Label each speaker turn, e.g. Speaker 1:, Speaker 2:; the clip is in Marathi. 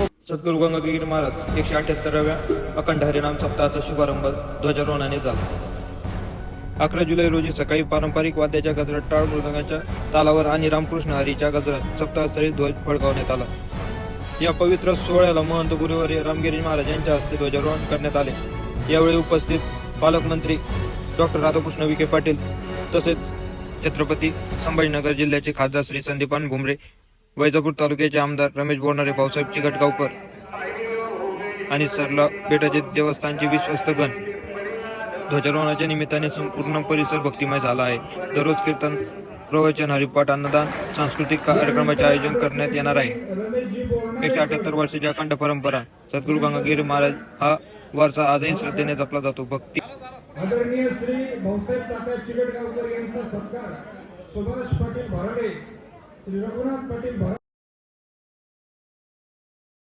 Speaker 1: सद्गुरू गंगागिरी महाराज एकशे अठ्याहत्तराव्या अखंड हरिनाम सप्ताहाचा शुभारंभ ध्वजारोहणाने झाला. अकरा जुलै रोजी सकाळी पारंपरिक वाद्याच्या गजरात टाळ मृदंगाच्या तालावर आणि रामकृष्ण हरीच्या गजरात सप्ताहस्तरी ध्वज फडकावण्यात आला. या पवित्र सोहळ्याला महंत गुरुवारी रामगिरी महाराज यांच्या हस्ते ध्वजारोहण करण्यात आले. यावेळी उपस्थित पालकमंत्री डॉक्टर राधाकृष्ण विखे पाटील तसेच छत्रपती संभाजीनगर जिल्ह्याचे खासदार श्री संदीपान घुमरे वैजापूर तालुक्याचे आमदार रमेश बोरणारे भाऊसाहेब चिकटगावकर आणि सरला बेटाचे देवस्थानचे विश्वस्त गण. ध्वजारोहणाच्या निमित्ताने संपूर्ण परिसर भक्तिमय झाला आहे. दररोज कीर्तन प्रवचन हरिपाठ अन्नदान सांस्कृतिक कार्यक्रमाचे आयोजन करण्यात येणार आहे. एकशे अठ्याहत्तर वर्षाची अखंड परंपरा सद्गुरू गंगागिरी महाराज हा वारसा आजही श्रद्धेने जपला जातो. भक्ती.
Speaker 2: आदरणीय श्री भाऊसाहेब तात्या चिकटगावकर यांचा सत्कार सुभाष पाटील भराडे श्री रघुनाथ पाटील भराडे